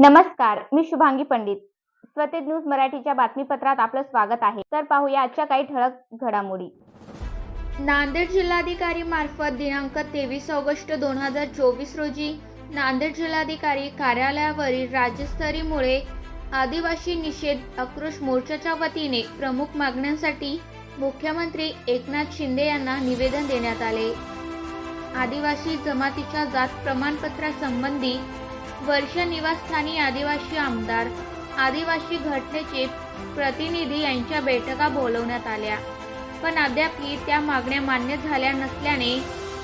नमस्कार मी शुभांगी पंडित. स्वतेज न्यूज मराठीच्या बातमीपत्रात आपलं स्वागत आहे. तर पाहूया आजच्या काही ठळक घडामोडी. नांदेड जिल्हाधिकारी मार्फत दिनांक तेवीस ऑगस्ट दोन हजार चोवीस रोजी नांदेड जिल्हाधिकारी कार्यालयावरील राज्यस्तरीमुळे आदिवासी निषेध आक्रोश मोर्चाच्या वतीने प्रमुख मागण्यांसाठी मुख्यमंत्री एकनाथ शिंदे यांना निवेदन देण्यात आले. आदिवासी जमातीच्या जात प्रमाणपत्रासंबंधी वर्ष निवासस्थानी आदिवासी आमदार आदिवासी घटनेचे प्रतिनिधी यांच्या बैठका बोलवण्यात आल्या. पण अद्यापही त्या मागण्या मान्य झाल्या नसल्याने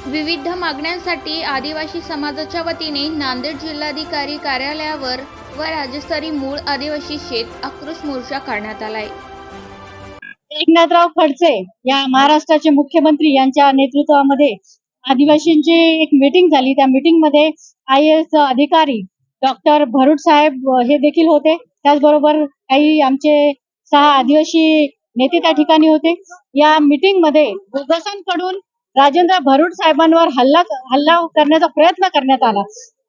विविध मागण्यांसाठी आदिवासी समाजाच्या वतीने नांदेड जिल्हाधिकारी कार्यालयावर व राज्यस्तरीय मूळ आदिवासी शेत आक्रोश मोर्चा काढण्यात आलाय. एकनाथराव खडसे या महाराष्ट्राचे मुख्यमंत्री यांच्या नेतृत्वामध्ये आदिवासींची एक मीटिंग झाली. त्या मीटिंगमध्ये आय एस अधिकारी डॉक्टर भरूड साहेब हे देखील होते. त्याचबरोबर काही आमचे सहा आदिवासी नेते त्या ठिकाणी होते. या मीटिंगमध्ये बोगसांकडून राजेंद्र भरूड साहेबांवर हल्ला हल्ला करण्याचा प्रयत्न करण्यात आला.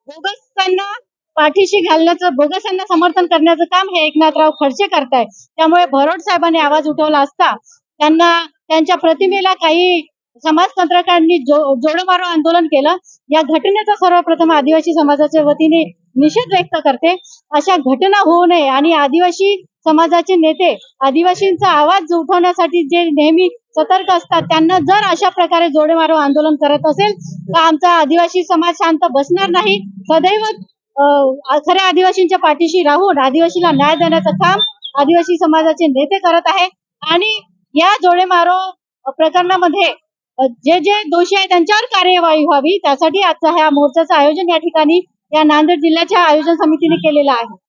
बोगसांना पाठीशी घालण्याचं बोगसांना समर्थन करण्याचं काम हे एकनाथराव खडसे करताय. त्यामुळे भरोट साहेबांनी आवाज उठवला असता त्यांना त्यांच्या प्रतिमेला काही समाज पत्रकारांनी जो जोडमारो आंदोलन केलं. या घटनेचा सर्वप्रथम आदिवासी समाजाच्या वतीने निषेध व्यक्त करते. अशा घटना होऊ नये आणि आदिवासी समाजाचे नेते आदिवासींचा आवाज उठवण्यासाठी जे नेहमी सतर्क असतात त्यांना जर अशा प्रकारे जोडेमारो आंदोलन करत असेल तर आमचा आदिवासी समाज शांत बसणार नाही. सदैव खऱ्या आदिवासींच्या पाठीशी राहून आदिवासीला न्याय देण्याचं काम आदिवासी समाजाचे नेते करत आहे. आणि या जोडेमारो प्रकरणामध्ये जे जे दोषी आहे त्यांच्यावर कार्यवाही व्हावी. त्यासाठी आजचा ह्या मोर्चाचं आयोजन या ठिकाणी या नांदेड जिल्ह्याच्या आयोजन समितीने केलेलं आहे.